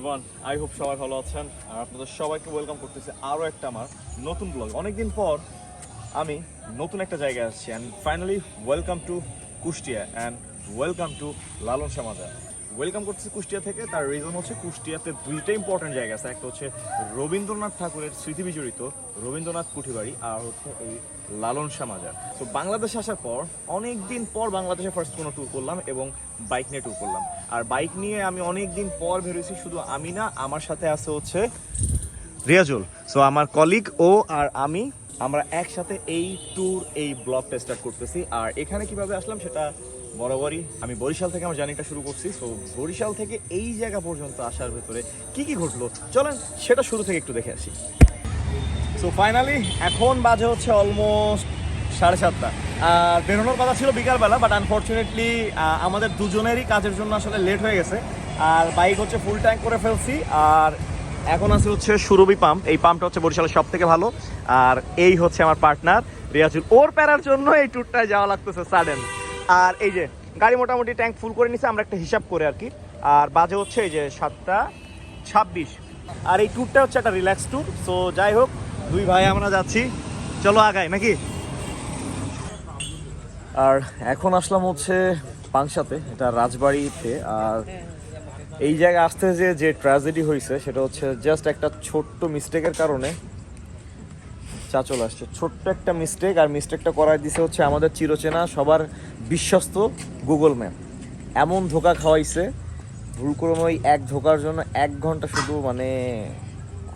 Everyone I hope সবাই ভালো আছেন। আর আপনাদের সবাইকে ওয়েলকাম করতেছি আরও একটা আমার নতুন ব্লগ অনেকদিন পর আমি নতুন একটা জায়গায় আসছি। And finally welcome to Kushtia and welcome to Lalon সামাজা welcome করতেছি কুষ্টিয়া থেকে। তার রিজন হচ্ছে কুষ্টিয়াতে দুইটা ইম্পর্টেন্ট জায়গা আছে। একটা হচ্ছে রবীন্দ্রনাথ ঠাকুরের স্মৃতি বিজড়িত রবীন্দ্রনাথ কুঠিবাড়ি আর হচ্ছে এই লালন সামাজার তো বাংলাদেশে আসার পর অনেক দিন পর বাংলাদেশে ফার্স্ট কোনো ট্যুর করলাম এবং বাইক নিয়ে ট্যুর করলাম। আর বাইক নিয়ে আমি অনেক দিন পর বেরোছি শুধু আমি না, আমার সাথে আছে হচ্ছে রিয়াজুল। সো আমার কলিগ ও আর আমি, আমরা একসাথে এই ট্যুর এই ব্লগটা স্টার্ট করতেছি। আর এখানে কীভাবে আসলাম সেটা বরাবরই আমি বরিশাল থেকে আমার জার্নিটা শুরু করছি। সো বরিশাল থেকে এই জায়গা পর্যন্ত আসার ভেতরে কি কি ঘটলো? চলেন সেটা শুরু থেকে একটু দেখে আসি। সো ফাইনালি এখন বাজে হচ্ছে অলমোস্ট সাড়ে সাতটা। আর বেরোনোর কথা ছিল বিকালবেলা বাট আনফর্চুনেটলি আমাদের দুজনেরই কাজের জন্য আসলে লেট হয়ে গেছে। আর বাইক হচ্ছে ফুল ট্যাঙ্ক করে ফেলছি। আর এখন আছে হচ্ছে সুরভি পাম্প এই পাম্পটা হচ্ছে বরিশালের সব থেকে ভালো। আর এই হচ্ছে আমার পার্টনার রিয়াজুল। ওর প্যারার জন্য এই ট্যুরটায় যাওয়া লাগতেছে সাডেন আর এই যে, গাড়ি মোটামুটি ট্যাঙ্ক ফুল করে নিছে, আমরা একটা হিসাব করে আর কি। আর বাজে হচ্ছে এই যে সাতটা ছাব্বিশ। আর এই ট্যুরটা হচ্ছে একটা রিল্যাক্স ট্যুর সো যাই হোক, দুই ভাই আমরা যাচ্ছি। চলো আগাই, নাকি? আর এখন আসলাম হচ্ছে পাংশাতে এটা রাজবাড়িতে। আর এই জায়গায় আসতে যে যে ট্র্যাজেডি হয়েছে সেটা হচ্ছে জাস্ট একটা ছোট্ট মিস্টেকের কারণে চা চলে আসছে। ছোট্ট একটা মিস্টেক আর মিস্টেকটা করায় দিছে হচ্ছে আমাদের চিরচেনা সবার বিশ্বস্ত গুগল ম্যাপ এমন ধোকা খাওয়াইছে ভুল করে ওই এক ধোকার জন্য এক ঘণ্টা শুধু মানে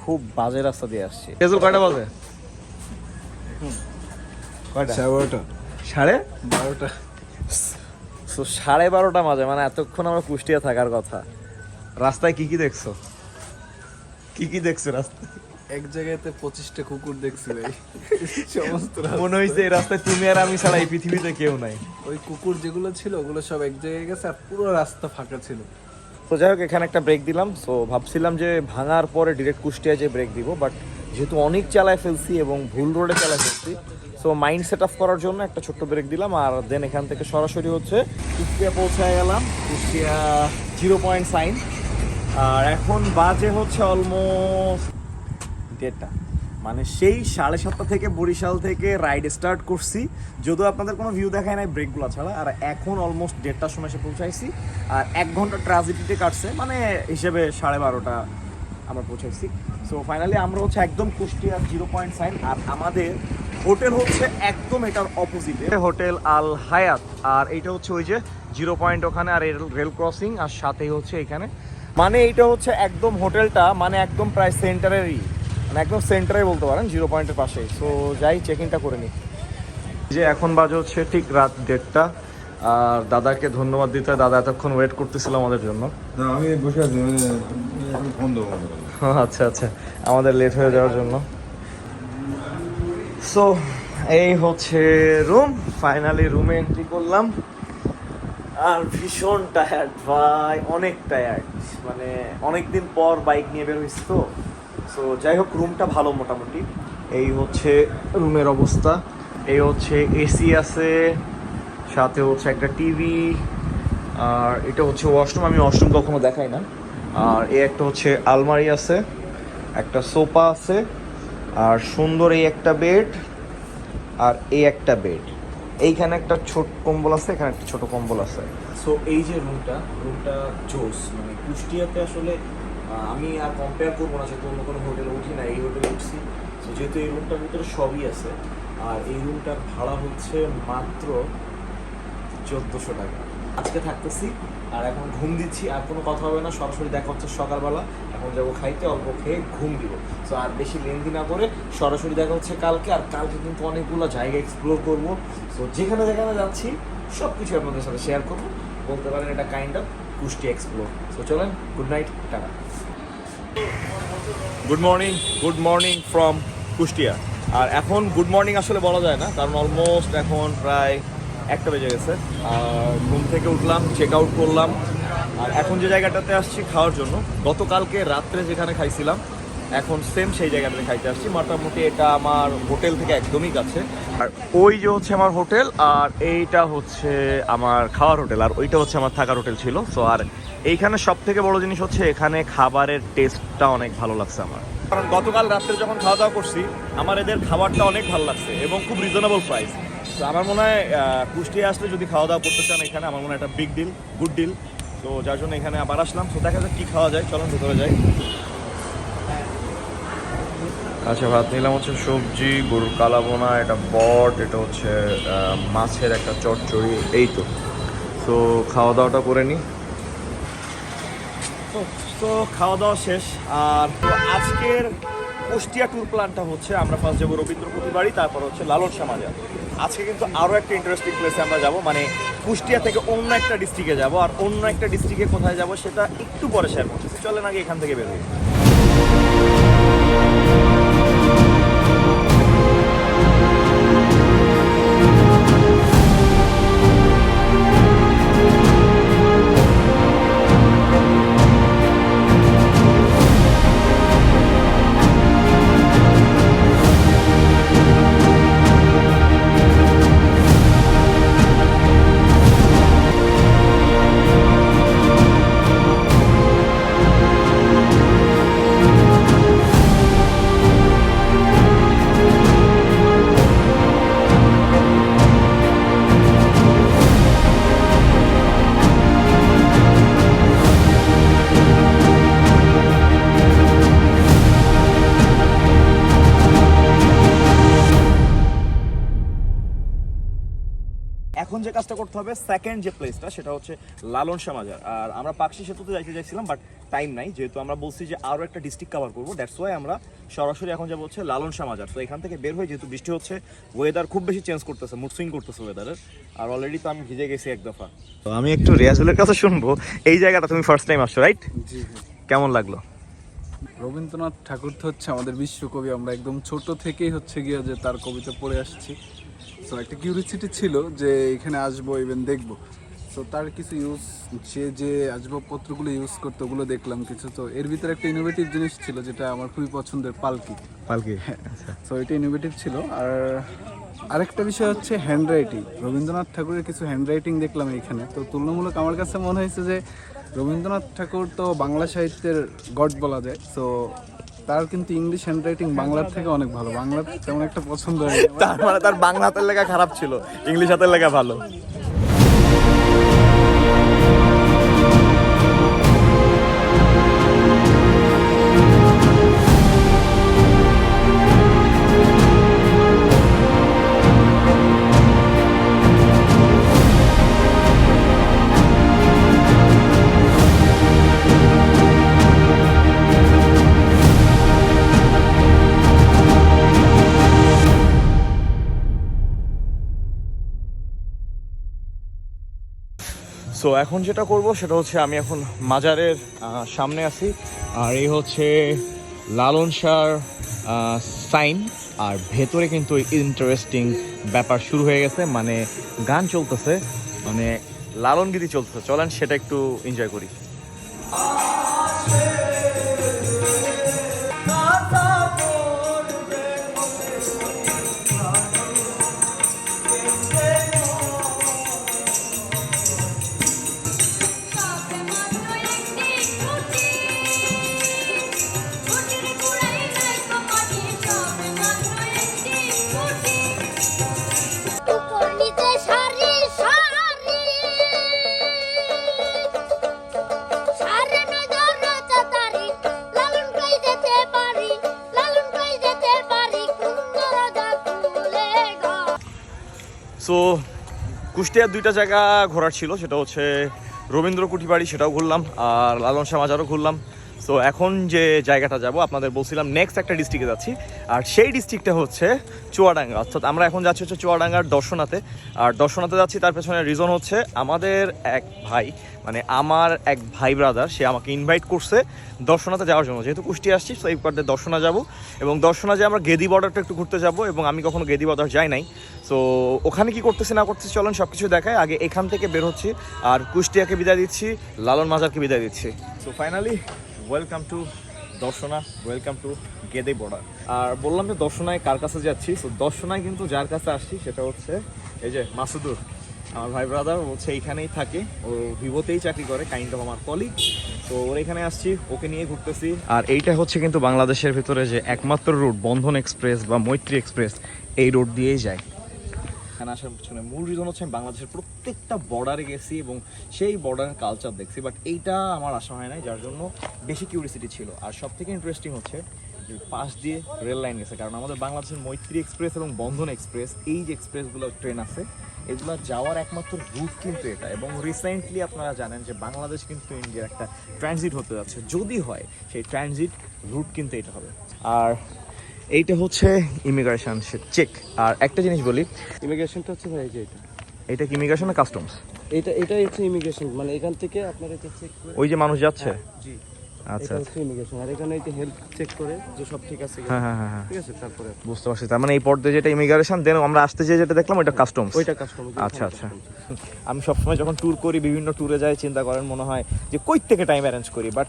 খুব বাজে রাস্তা দিয়ে আসছে। রেজুল কয়টা বাজে? কয়টা? সাড়ে বারোটা। সাড়ে? বারোটা। তো সাড়ে বারোটা বাজে মানে এতক্ষণ আমরা কুষ্টিয়া থাকার কথা। রাস্তায় কি কি দেখছ? কি কি দেখছ রাস্তায়? এক জায়গাতে পঁচিশটা কুকুর দেখছি ভাই সমস্ত মনে হয়েছে এই রাস্তায় তুমি আর আমি ছাড়া এই পৃথিবীতে কেউ নাই। ওই কুকুর যেগুলো ছিল ওগুলো সব এক জায়গায় গেছে আর পুরো রাস্তা ফাঁকা ছিল। তো যাই হোক এখানে একটা ব্রেক দিলাম। সো ভাবছিলাম যে ভাঙার পরে ডিরেক্ট কুষ্টিয়া যে ব্রেক দিব বাট যেহেতু অনেক চালায় ফেলছি এবং ভুল রোডে চালায় ফেলছি সো মাইন্ড সেট আপ করার জন্য একটা ছোট্ট ব্রেক দিলাম। আর দেন এখান থেকে সরাসরি হচ্ছে কুষ্টিয়া পৌঁছায় গেলাম। কুষ্টিয়া জিরো পয়েন্ট সাইন আর এখন বাজে হচ্ছে অলমোস্ট দেড়টা মানে সেই সাড়ে সাতটা থেকে বরিশাল থেকে রাইড স্টার্ট করছি। যদিও আপনাদের কোনো ভিউ দেখায় নাই ব্রেকগুলো ছাড়া, আর এখন অলমোস্ট দেড়টার সময় এসে পৌঁছাইছি। আর এক ঘণ্টা ট্রানজিটিতে কাটছে মানে হিসেবে সাড়ে বারোটা আমরা পৌঁছাইছি। সো ফাইনালি আমরা হচ্ছে একদম কুষ্টিয়া জিরো পয়েন্ট সাইন আর আমাদের হোটেল হচ্ছে একদম এটার অপোজিটে হোটেল আল হায়াত, আর এইটা হচ্ছে ওই যে জিরো পয়েন্ট ওখানে, আর রেল ক্রসিং আর সাথেই হচ্ছে এখানে। মানে এইটা হচ্ছে একদম হোটেলটা মানে একদম প্রায় সেন্টারেরই মানে একদম সেন্টারে বলতে পারেন জিরো পয়েন্টের পাশেই। সো যাই চেক ইনটা করে নিই। যে এখন বাজে হচ্ছে ঠিক রাত দেড়টা। আর দাদাকে ধন্যবাদ দিতে দাদা এতক্ষণ ওয়েট করতেছিল আমাদের জন্য। আমি বসে আছি ফোন দেবো আচ্ছা আচ্ছা। আমাদের লেট হয়ে যাওয়ার জন্য। সো এই হচ্ছে রুম ফাইনালি রুমে এন্ট্রি করলাম। আর ভীষণ টায়ার্ড ভাই। অনেক টায়ার্ড মানে অনেক দিন পর বাইক নিয়ে বের হয়েছি তো। সো যাই হোক রুমটা ভালো মোটামুটি। এই হচ্ছে রুমের অবস্থা। এই হচ্ছে এসি আছে, সাথে হচ্ছে একটা টিভি, আর এটা হচ্ছে ওয়াশরুম আমি ওয়াশরুম কখনো দেখাই না। আর এই একটা হচ্ছে আলমারি আছে, একটা সোফা আছে, আর সুন্দর এই একটা বেড আর এই একটা বেড এইখানে একটা ছোট কম্বল আছে, এখানে একটা ছোট কম্বল আছে। সো এই যে রুমটা রুমটা জোস মানে কুষ্টিয়াতে আসলে আমি আর কম্পেয়ার করব না, যেহেতু অন্য কোনো হোটেলে উঠি না এই হোটেলে উঠছি। তো যেহেতু এই রুমটার ভিতরে সবই আছে, আর এই রুমটার ভাড়া হচ্ছে মাত্র চোদ্দোশো টাকা। আজকে থাকতেছি, আর এখন ঘুম দিচ্ছি, আর কোনো কথা হবে না, সরাসরি দেখা হচ্ছে সকালবেলা। এখন যাব খাইতে, অল্প খেয়ে ঘুম দিব। সো আর বেশি লেন্দি না করে সরাসরি দেখা হচ্ছে কালকে, আর কালকে কিন্তু অনেকগুলো জায়গা এক্সপ্লোর করব। সো যেখানে যেখানে যাচ্ছি সব কিছু আপনাদের সাথে শেয়ার করব। বলতে পারেন এটা কাইন্ড অফ কুষ্টি এক্সপ্লোর সো চলেন good night tata. Good morning good morning from Kushtia. আর এখন গুড মর্নিং আসলে বলা যায় না, কারণ অলমোস্ট এখন প্রায় একটা বেজে গেছে। আর ঘুম থেকে উঠলাম চেক আউট করলাম। আর এখন যে জায়গাটাতে আসছি খাওয়ার জন্য, গতকালকে রাত্রে যেখানে খাইছিলাম এখন সেম সেই জায়গাটাতে খাইতে আসছি। মোটামুটি এটা আমার হোটেল থেকে একদমই কাছে। আর ওই যে হচ্ছে আমার হোটেল, আর এইটা হচ্ছে আমার খাওয়ার হোটেল, আর ওইটা হচ্ছে আমার থাকার হোটেল ছিল। সো আর এইখানে সব থেকে বড় জিনিস হচ্ছে এখানে খাবারের টেস্টটা অনেক ভালো লাগছে আমার। কারণ গতকাল রাত্রে যখন খাওয়া দাওয়া করছি, আমার এদের খাবারটা অনেক ভালো লাগছে এবং খুব রিজনেবল প্রাইস তো আমার মনে হয় কুষ্টিয়া আসলে যদি খাওয়া দাওয়া করতে চান এখানে, আমার মনে হয় একটা বিগ ডিল গুড ডিল তো যার জন্য এখানে আবার আসলাম। তো দেখা যাক কী খাওয়া যায়। চলুন, ভেতরে যাই। আচ্ছা ভাত নিলাম হচ্ছে সবজি, গরুর কালাবোনা এটা বট, এটা হচ্ছে মাছের একটা চটচড়ি এই তো। তো খাওয়া দাওয়াটা করে নিই তো খাওয়া দাওয়া শেষ, আর আজকের কুষ্টিয়া ট্যুর প্ল্যানটা হচ্ছে আমরা ফার্স্ট যাব রবীন্দ্রপতি বাড়ি, তারপর হচ্ছে লালন সমাজার আজকে কিন্তু আরও একটা ইন্টারেস্টিং প্লেসে আমরা যাব মানে কুষ্টিয়া থেকে অন্য একটা ডিস্ট্রিক্টে যাব, আর অন্য একটা ডিস্ট্রিক্টে কোথায় যাব সেটা একটু পরে শেয়ার করতেছি। চলেন আগে এখান থেকে বেরোই Thank you. এখন যে কাজটা করতে হবে সেকেন্ড যে প্লেসটা সেটা হচ্ছে লালন সমাজার আর আমরা পাকশি সেতুতে যাইতে চাইছিলাম বাট টাইম নাই। যেহেতু আমরা বলছি যে আরও একটা ডিস্ট্রিক্ট কভার করব দ্যাটস ওয়াই আমরা সরাসরি এখন যাব হচ্ছে লালন সমাজার তো এখান থেকে বের হয়ে যেহেতু বৃষ্টি হচ্ছে ওয়েদার খুব বেশি চেঞ্জ করতেছে মুড সুইং করতেছে ওয়েদারের আর অলরেডি তো আমি ভিজে গেছি এক দফা। তো আমি একটু রিয়াজুলের কথা শুনব। এই জায়গাটা তুমি ফার্স্ট টাইম আসছো রাইট জি। কেমন লাগল? রবীন্দ্রনাথ ঠাকুর তো হচ্ছে আমাদের বিশ্বকবি। আমরা একদম ছোট থেকেই হচ্ছে গিয়ে যে তার কবিতা পড়ে আসছি। সো একটা কিউরিসিটি ছিল যে এখানে আসব ইভেন দেখব। সো তার কিছু ইউজ সে যে আসবাবপত্রগুলো ইউজ করতো ওগুলো দেখলাম কিছু। তো এর ভিতরে একটা ইনোভেটিভ জিনিস ছিল যেটা আমার খুবই পছন্দের পালকি। পালকি সো এটা ইনোভেটিভ ছিল। আর আরেকটা বিষয় হচ্ছে হ্যান্ড রাইটিং রবীন্দ্রনাথ ঠাকুরের কিছু হ্যান্ড রাইটিং দেখলাম এখানে তো তুলনামূলক আমার কাছে মনে হয়েছে যে রবীন্দ্রনাথ ঠাকুর তো বাংলা সাহিত্যের গড বলা যায়। সো তার কিন্তু ইংলিশ হ্যান্ড রাইটিং বাংলার থেকে অনেক ভালো। বাংলা তেমন একটা পছন্দ হয় তার মানে তার বাংলা হাতের লেখা খারাপ ছিল ইংলিশ হাতের লেখা ভালো। সো এখন যেটা করব সেটা হচ্ছে আমি এখন মাজারের সামনে আছি। আর এই হচ্ছে লালন শাহর সাইন আর ভেতরে কিন্তু ইন্টারেস্টিং ব্যাপার শুরু হয়ে গেছে। মানে গান চলতেছে মানে লালনগিরি চলতেছে। চলেন সেটা একটু এনজয় করি। সো কুষ্টিয়ার দুইটা জায়গা ঘোরার ছিল, সেটা হচ্ছে রবীন্দ্র কুটিবাড়ি সেটাও ঘুরলাম, আর লালন শাহ মাজারও ঘুরলাম। সো এখন যে জায়গাটা যাব, আপনাদের বলছিলাম নেক্সট একটা ডিস্ট্রিক্টে যাচ্ছি। আর সেই ডিস্ট্রিক্টটা হচ্ছে চুয়াডাঙ্গা। অর্থাৎ আমরা এখন যাচ্ছি হচ্ছে চুয়াডাঙ্গার দর্শনাতে। আর দর্শনাতে যাচ্ছি, তার পেছনে রিজন হচ্ছে আমাদের এক ভাই মানে আমার এক ভাই ব্রাদার সে আমাকে ইনভাইট করছে দর্শনাতে যাওয়ার জন্য। যেহেতু কুষ্টি আসছি তো এই পার্টে দর্শনা যাব। এবং দর্শনা যে আমরা গেদি বর্ডারটা একটু ঘুরতে যাব, এবং আমি কখনো গেদি বর্ডার যাই নাই। সো ওখানে কি করতেছি, না করতেছি, চলেন সব কিছু দেখায় আগে এখান থেকে বের হচ্ছি, আর কুষ্টিয়াকে বিদায় দিচ্ছি, লালন মাজারকে বিদায় দিচ্ছি। So finally welcome to Darshana welcome to Gede border. আর বললাম যে দর্শনায় কার কাছে যাচ্ছি? তো দর্শনায় কিন্তু যার কাছে আসছি সেটা হচ্ছে এই যে মাসুদুর, আমার ভাই ব্রাদার হচ্ছে এইখানেই থাকে। ও ভিভোতেই চাকরি করে কাইন্ড অফ আমার কলিগ তো ওর এখানে আসছি, ওকে নিয়ে ঘুরতেছি। আর এইটা হচ্ছে কিন্তু বাংলাদেশের ভিতরে যে একমাত্র রুট বন্ধন এক্সপ্রেস বা মৈত্রী এক্সপ্রেস এই রোড দিয়েই যায়। এখানে আসার পিছনে মূল রিজন হচ্ছে আমি বাংলাদেশের প্রত্যেকটা বর্ডারে গেছি এবং সেই বর্ডারের কালচার দেখছি বাট এইটা আমার আসা হয় নাই, যার জন্য বেশি কিউরিসিটি ছিল। আর সব থেকে ইন্টারেস্টিং হচ্ছে যে পাশ দিয়ে রেল লাইন গেছে, কারণ আমাদের বাংলাদেশের মৈত্রী এক্সপ্রেস এবং বন্ধন এক্সপ্রেস এই যে এক্সপ্রেসগুলো ট্রেন আছে, এগুলো যাওয়ার একমাত্র রুট কিন্তু এটা। এবং রিসেন্টলি আপনারা জানেন যে বাংলাদেশ কিন্তু ইন্ডিয়ার একটা ট্রানজিট হতে যাচ্ছে। যদি হয়, সেই ট্রানজিট রুট কিন্তু এটা হবে। আর এইটা হচ্ছে ইমিগ্রেশন চেক আর একটা জিনিস বলি ইমিগ্রেশনটা হচ্ছে ভাই এই যে এটা। এটা কি ইমিগ্রেশন না কাস্টমস এটা এটাই হচ্ছে ইমিগ্রেশন মানে এখান থেকে আপনার এটা চেক করে ওই যে মানুষ যাচ্ছে? জি। আচ্ছা ইমিগ্রেশন আর এখানে এই যে হেলথ চেক করে যে সব ঠিক আছে হ্যাঁ হ্যাঁ হ্যাঁ হ্যাঁ। ঠিক আছে তারপরে বুঝতে পারছি তার মানে এই পর্দে যেটা ইমিগ্রেশন দেন আমরা আসতে যে যেটা দেখলাম ওইটা কাস্টমস ওইটা কাস্টমার আচ্ছা আচ্ছা। আমি সবসময় যখন ট্যুর করি বিভিন্ন ট্যুরে যাই চিন্তা করেন মনে হয় যে কই থেকে টাইম অ্যারেঞ্জ করি বাট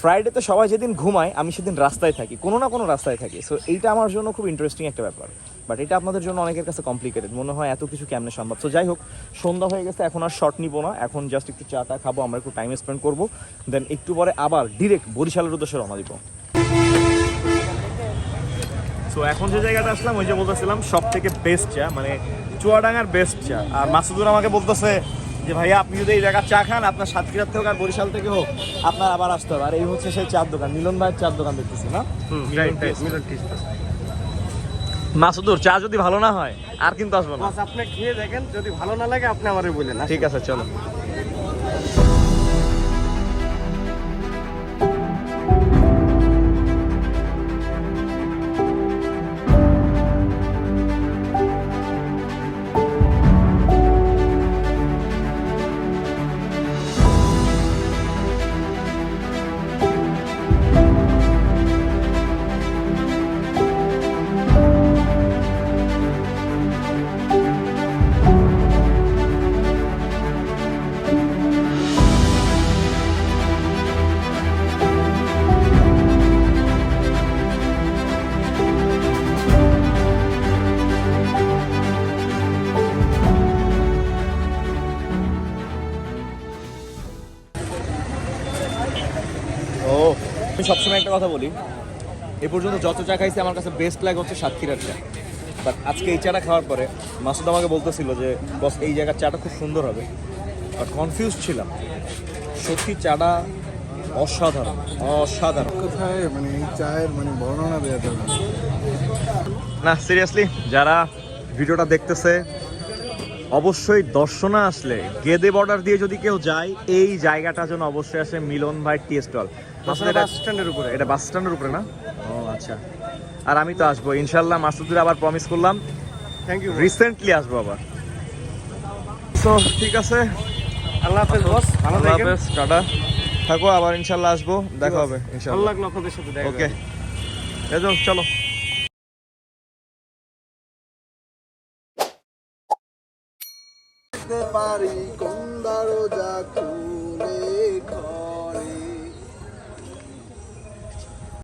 ফ্রাইডেতে সবাই যেদিন ঘুমায়, আমি সেদিন রাস্তায় থাকি। কোনো না কোনো রাস্তায় থাকি। সো এইটা আমার জন্য খুব ইন্টারেস্টিং একটা ব্যাপার। বাট এটা আপনাদের জন্য অনেকের কাছে কমপ্লিকেটেড মনে হয় এত কিছু কেমনে সম্ভব? তো যাই হোক, সন্ধ্যা হয়ে গেছে, এখন আর শর্ট নিবো না। এখন জাস্ট একটু চাটা খাব, আমরা একটু টাইম স্পেন্ড করব। দেন একটু পরে আবার ডিরেক্ট বরিশালের উদ্দেশ্যে রওনা দিব। সো এখন যে জায়গাটা আসলাম, ওই যে বলতেছিলাম সব থেকে বেস্ট চা মানে চুয়াডাঙ্গার বেস্ট চা। আর মাসুদুর আমাকে বলতেছে যে ভাইয়া আপনি যদি এই জায়গার চা খান আপনার সাতক্ষীরার থেকে আর বরিশাল থেকে হোক আপনার আবার আসতে হবে। আর এই হচ্ছে সেই চার দোকান মিলন ভাইয়ের চার দোকান দেখতেছি না। মাসুদুর চা যদি ভালো না হয় আর কিন্তু আসব না। আপনি খেয়ে দেখেন যদি ভালো না লাগে আপনি আমারে বলেন ঠিক আছে চলো। কথা বলি এ পর্যন্ত যত চা খাইছি আমার কাছে বেস্ট লাগে হচ্ছে সাতক্ষীরার চা। বাট আজকে এই চাটা খাওয়ার পরে মাসুদ আমাকে বলতেছিল যে বস এই জায়গার চাটা খুব সুন্দর হবে। বাট কনফিউজ ছিলাম। সত্যি চাটা অসাধারণ অসাধারণ। কোথায়? মানে এই চায়ের মানে বর্ণনা দেওয়া যাবে না। না সিরিয়াসলি যারা ভিডিওটা দেখতেছে অবশ্যই দর্শনা আসলে গেদে বর্ডার দিয়ে যদি কেউ যায় এই জায়গাটা যেন অবশ্যই আসে মিলন ভাই টি স্টল বাস স্ট্যান্ডের উপরে। এটা বাস স্ট্যান্ডের উপরে না? ও আচ্ছা। আর আমি তো আসব। ইনশাল্লাহ মাসুদুর আবার প্রমিস করলাম। থ্যাংক ইউ রিসেন্টলি আসব আবার। তো ঠিক আছে। আল্লাহ হাফেজ বস ভালো আল্লাহ থাকেন। হাফেজ টাটা। থাকো আবার ইনশাল্লাহ আসব। দেখা হবে ভালো ইনশাল্লাহ লাগল আপনাদের সাথে দেখা ওকে করে। চলো। পারি।